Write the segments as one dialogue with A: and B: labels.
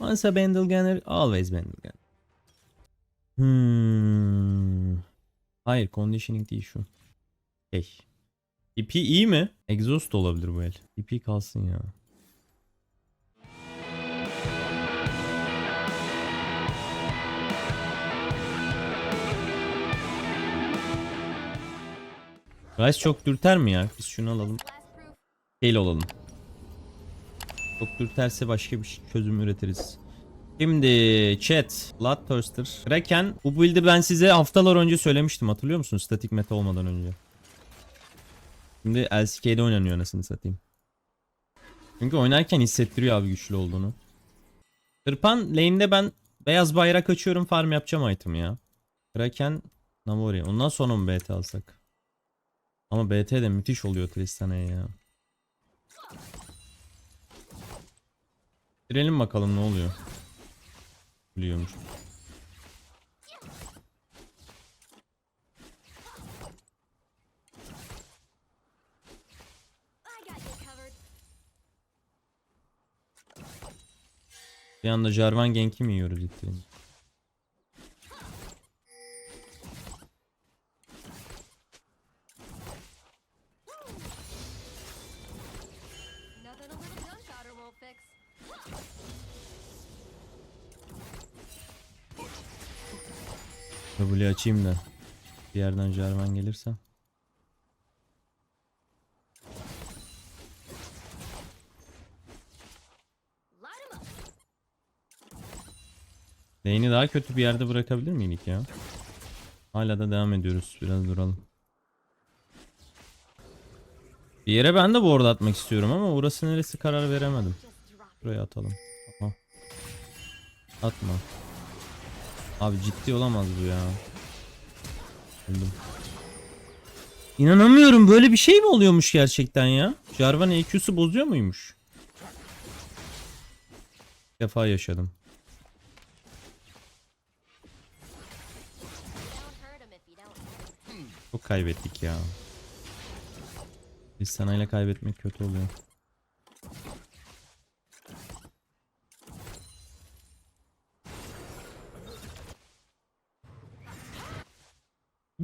A: Once a Bandle Gunner, always Bandle Gunner. Hmm. Hayır, conditioning değil şu. Hey. EP iyi mi? Exhaust olabilir bu el. EP kalsın ya. Rice çok dürter mi ya? Biz şunu alalım. Değil olalım. Çok dürterse başka bir şey- çözüm üretiriz. Şimdi chat, Bloodthirster, Kraken. Bu build'i ben size haftalar önce söylemiştim hatırlıyor musunuz? Statik meta olmadan önce. Şimdi LCK'de oynanıyor anasını satayım. Çünkü oynarken hissettiriyor abi güçlü olduğunu. Tırpan lane'de ben beyaz bayrak açıyorum farm yapacağım item ya. Kraken, Namori. Ondan sonra mı BT alsak? Ama BT de müthiş oluyor Tristana'ya ya. Girelim bakalım ne oluyor. Biliyormuş. Bir anda Jarvan Genk'i mi yiyoruz ittiğini? W açayım da. Bir yerden Jarvan gelirse. Lane'i daha kötü bir yerde bırakabilir miydik ya? Hala da devam ediyoruz. Biraz duralım. Bir yere ben de bu arada atmak istiyorum ama burası neresi karar veremedim. Buraya atalım. Aha. Atma. Abi ciddi olamaz bu ya. Öldüm. İnanamıyorum böyle bir şey mi oluyormuş gerçekten ya? Jarvan EQ'su bozuyor muymuş? İlk defa yaşadım. Çok kaybettik ya. Biz sanayla kaybetmek kötü oluyor.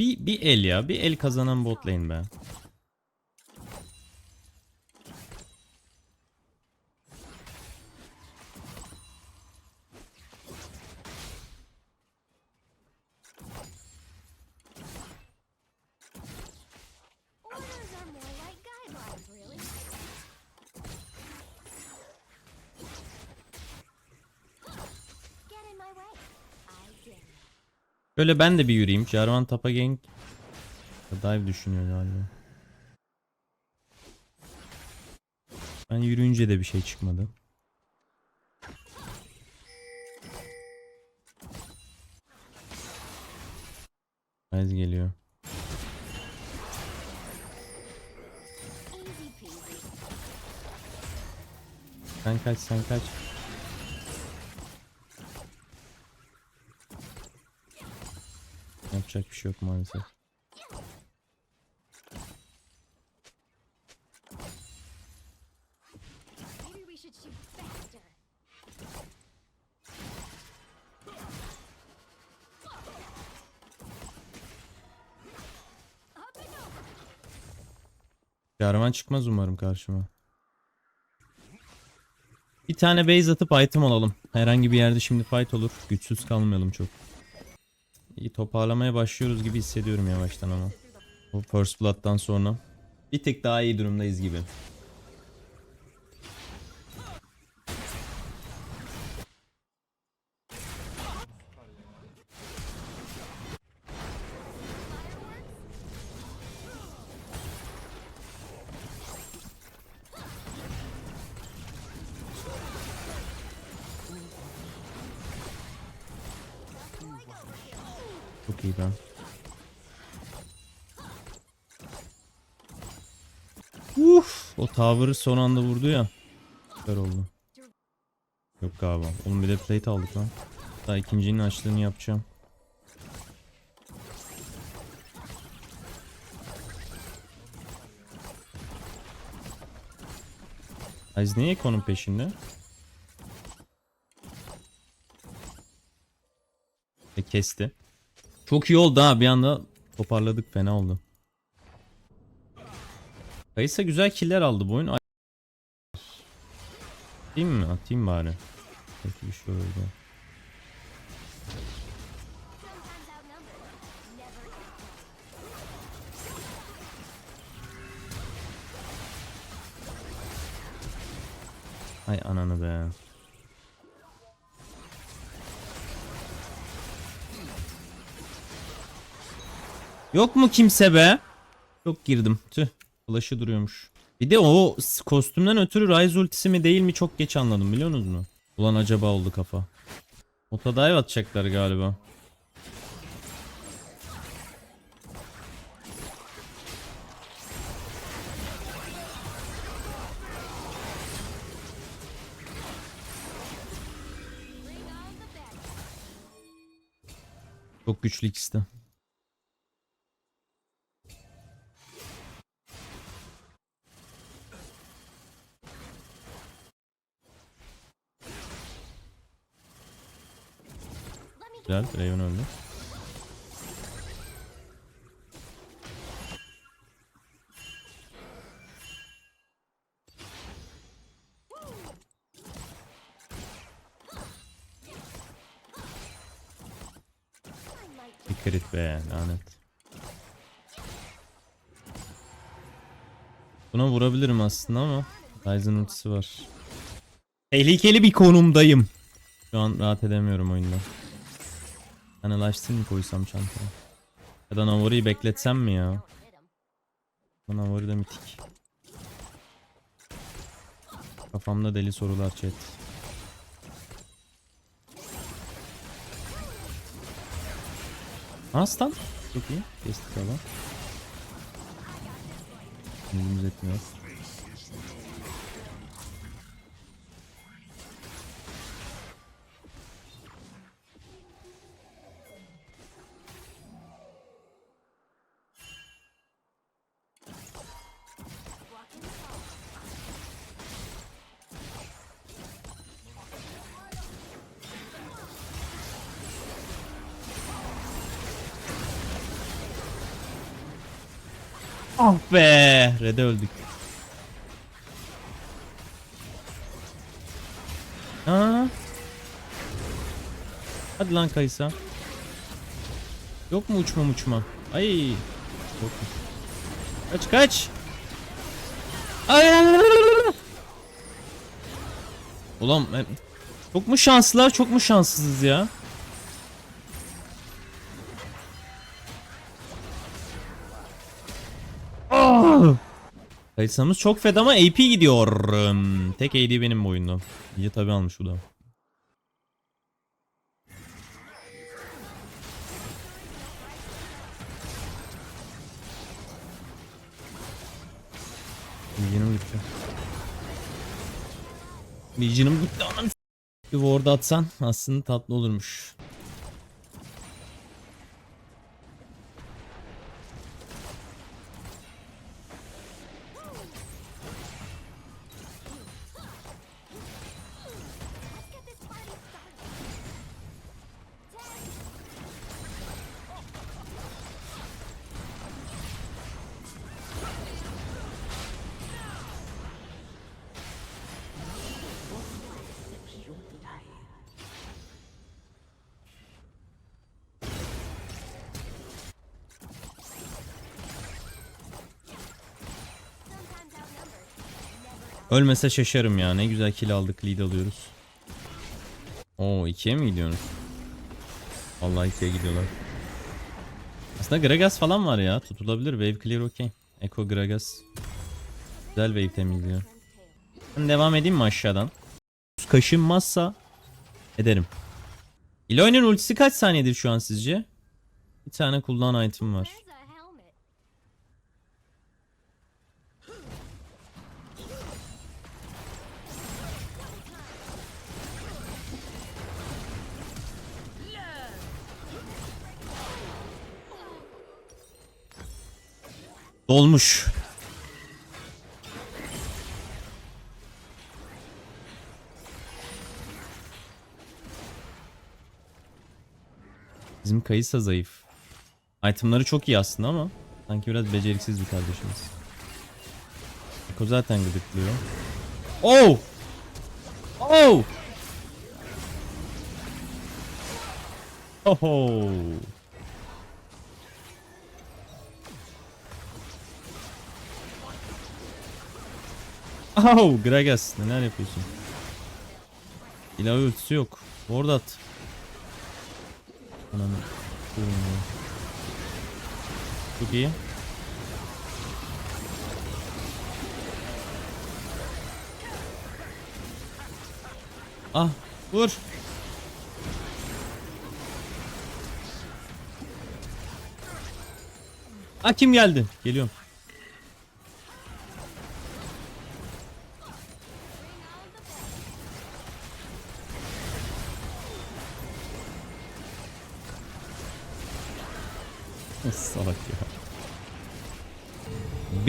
A: Bir, bir el ya. Bir el kazanan bot lane be. Böyle ben de bir yürüyeyim. Jarvan tapa gank. Dive düşünüyor galiba. Ben yürüyünce de bir şey çıkmadı. Ryze geliyor. Sen kaç sen kaç. Yapacak bir şey yok maalesef. Jarvan çıkmaz umarım karşıma. Bir tane base atıp item alalım. Herhangi bir yerde şimdi fight olur. Güçsüz kalmayalım çok. İyi toparlamaya başlıyoruz gibi hissediyorum yavaştan ama. Bu First Blood'dan sonra. Bir tık daha iyi durumdayız gibi. Tower'ı son anda vurdu ya. Süper oldu. Yok galiba. Oğlum bir de plate aldık lan. Daha ikincinin açlığını yapacağım. Ayz niye konum peşinde? E kesti. Çok iyi oldu ha bir anda toparladık fena oldu. Kayısa güzel killer aldı bu oyun. Ay- Atayım mı? Atayım bari. Belki bir şey olur. Ay ananı be. Yok mu kimse be? Çok girdim. Tüh. Flash'ı duruyormuş. Bir de o kostümden ötürü Ryze ultisi mi değil mi çok geç anladım biliyor musunuz? Ulan acaba oldu kafa. Ota dive atacaklar galiba. Çok güçlü ikisi de. Güzel. Raven öldü. Dikkat be lanet. Buna vurabilirim aslında ama Ryzen ultisi var. Tehlikeli bir konumdayım. Şu an rahat edemiyorum oyunda. Lifesteal mi koysam çantaya? Ya da Navarro'yu bekletsem mi ya?
B: him.
A: Navarro da mitik. Kafamda deli sorular chat. Aslan. Çok iyi. Kestik valla. Kendimiz etmiyor. Ah be. Red'e öldük. Aa. Hadi lan Kaysa. Yok mu uçma uçma? Ay. Yok. Kaç kaç. Ay. Ulan ben- çok mu şanslılar çok mu şanssızız ya? Kayıtsamız çok fed ama AP gidiyor. Hmm, Tek AD benim bu oyunda. İyi tabi almış bu da. Legion'um gitti. Legion'um gitti anam. Bir ward atsan aslında tatlı olurmuş. Ölmese şaşarım ya. Ne güzel kill aldık. Lead alıyoruz. Oo ikiye mi gidiyorsunuz? Vallahi ikiye gidiyorlar. Aslında Gragas falan var ya. Tutulabilir. Wave clear okey. Echo Gragas. Güzel wave temizliyor. Ben devam edeyim mi aşağıdan? Kaşınmazsa ederim. Eloy'un ultisi kaç saniyedir şu an sizce? Bir tane cooldown item var. Dolmuş. Bizim Kayısa zayıf. Itemları çok iyi aslında ama sanki biraz beceriksiz bir kardeşimiz. Eko zaten gıdıklıyor. Oh! Oh! Oho! Oh! Gragas neler yapıyorsun? İlave ultisi yok. Orada at. Ananı. Çok iyi. Ah vur. Ah kim geldi? Geliyorum.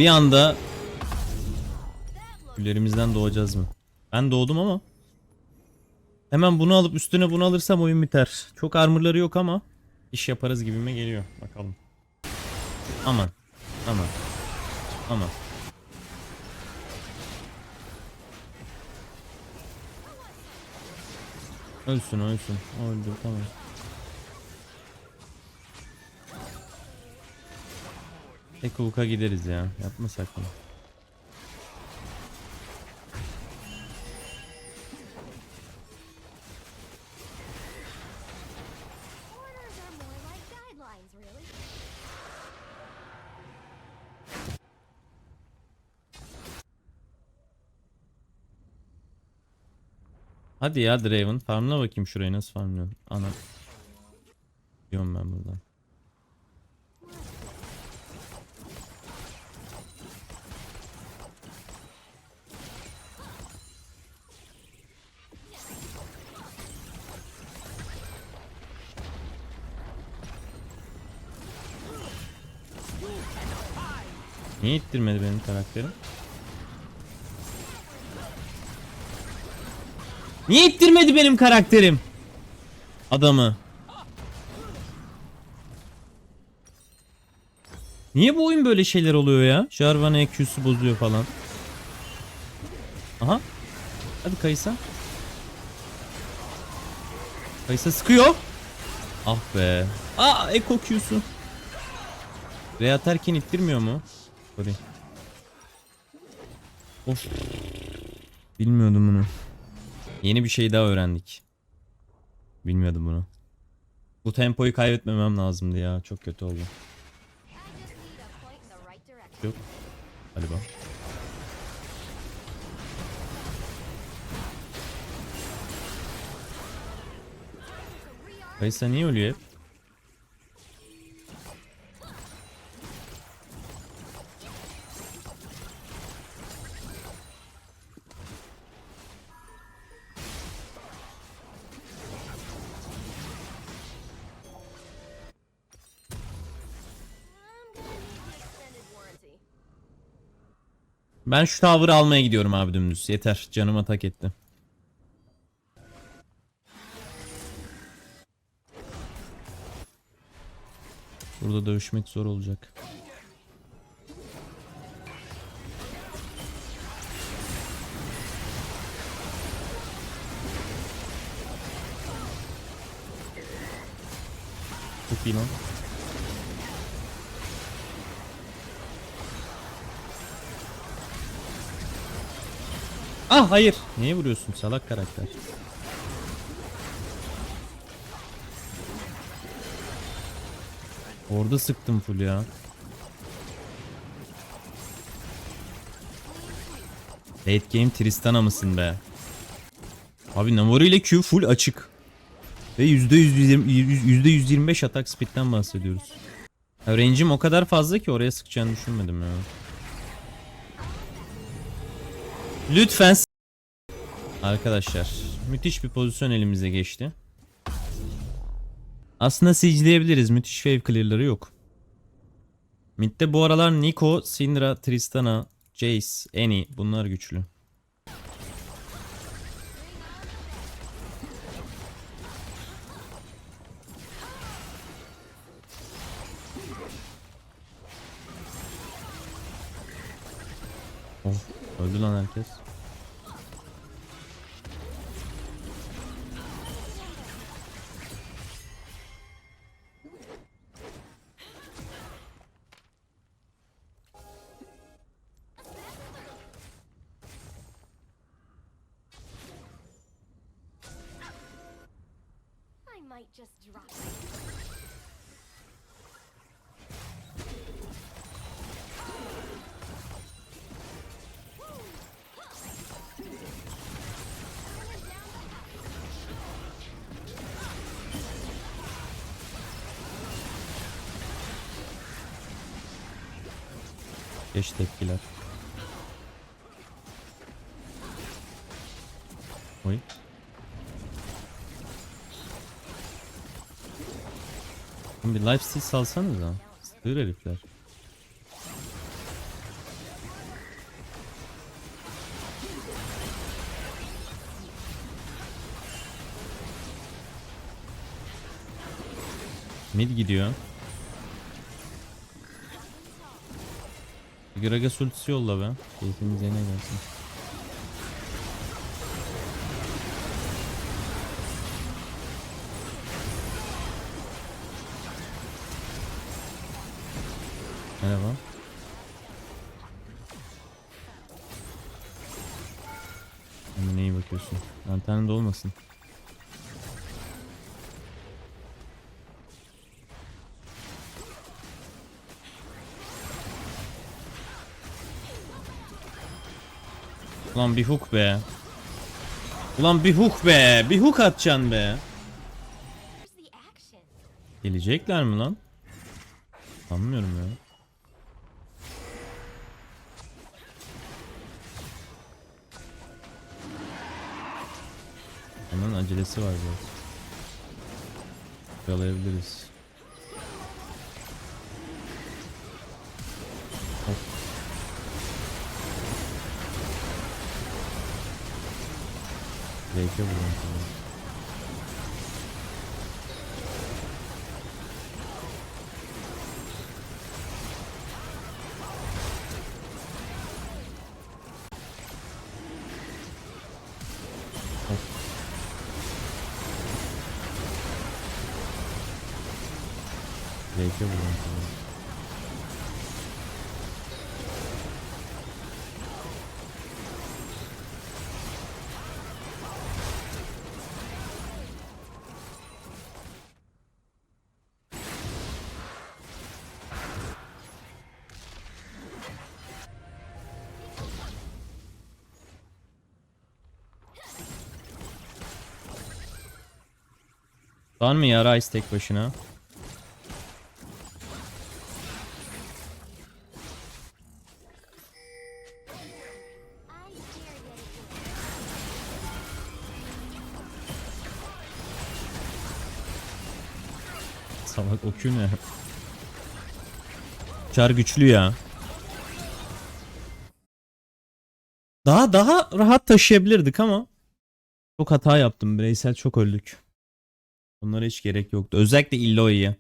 A: Bir anda Güllerimizden doğacağız mı? Ben doğdum ama Hemen bunu alıp üstüne bunu alırsam oyun biter. Çok armorları yok ama iş yaparız gibime geliyor. Bakalım. Aman. Aman. Aman. Ölsün ölsün. Öldü tamam. Tek hukuka gideriz ya. Yapmasak mı? Hadi ya Draven. Farmla bakayım şurayı nasıl farmlıyorsun. Ana. Diyorum ben buradan. Niye ittirmedi benim karakterim? Niye ittirmedi benim karakterim? Adamı. Niye bu oyun böyle şeyler oluyor ya? Jarvan EQ'su bozuyor falan. Aha. Hadi Kaysa. Kaysa sıkıyor. Ah be. Aa Eko Q'su. Re atarken ittirmiyor mu? Sorry. Of. Bilmiyordum bunu. Yeni bir şey daha öğrendik. Bilmiyordum bunu. Bu tempoyu kaybetmemem lazımdı ya. Çok kötü oldu. Yok. Galiba. Kaysa niye ölüyor hep? Ben şu tower'ı almaya gidiyorum abi dümdüz. Yeter. Canım atak etti. Burada dövüşmek zor olacak. Çok iyi lan. Ah hayır. Niye vuruyorsun salak karakter? Orada sıktım full ya. Late game Tristana mısın be? Abi Namori ile Q full açık. Ve %120, %125 atak speed'den bahsediyoruz. Range'im o kadar fazla ki oraya sıkacağını düşünmedim ya. Lütfen Arkadaşlar müthiş bir pozisyon elimize geçti. Aslında siege'leyebiliriz. Müthiş wave clear'ları yok. Mid'de bu aralar Nico, Syndra, Tristana, Jace, Annie bunlar güçlü.
B: I might just drop
A: Geç tepkiler. Oy. Bir lifesteal salsanıza. Sığır herifler. Mid gidiyor. Gragas ultisi yolla be. Keyfimiz yerine gelsin. Merhaba. Kendine iyi bakıyorsun. Antenin de olmasın. Ulan bir hook be. Ulan bir hook be. Bir hook atacaksın be. Gelecekler mi lan? Sanmıyorum ya. Onun acelesi var biraz. Yakalayabiliriz. Drake'e vurun tamam. Drake'e Var mı ya Rice tek başına? Salak okü ne? Çar güçlü ya. Daha daha rahat taşıyabilirdik ama çok hata yaptım. Bireysel çok öldük. Onlara hiç gerek yoktu. Özellikle Illoy'ya.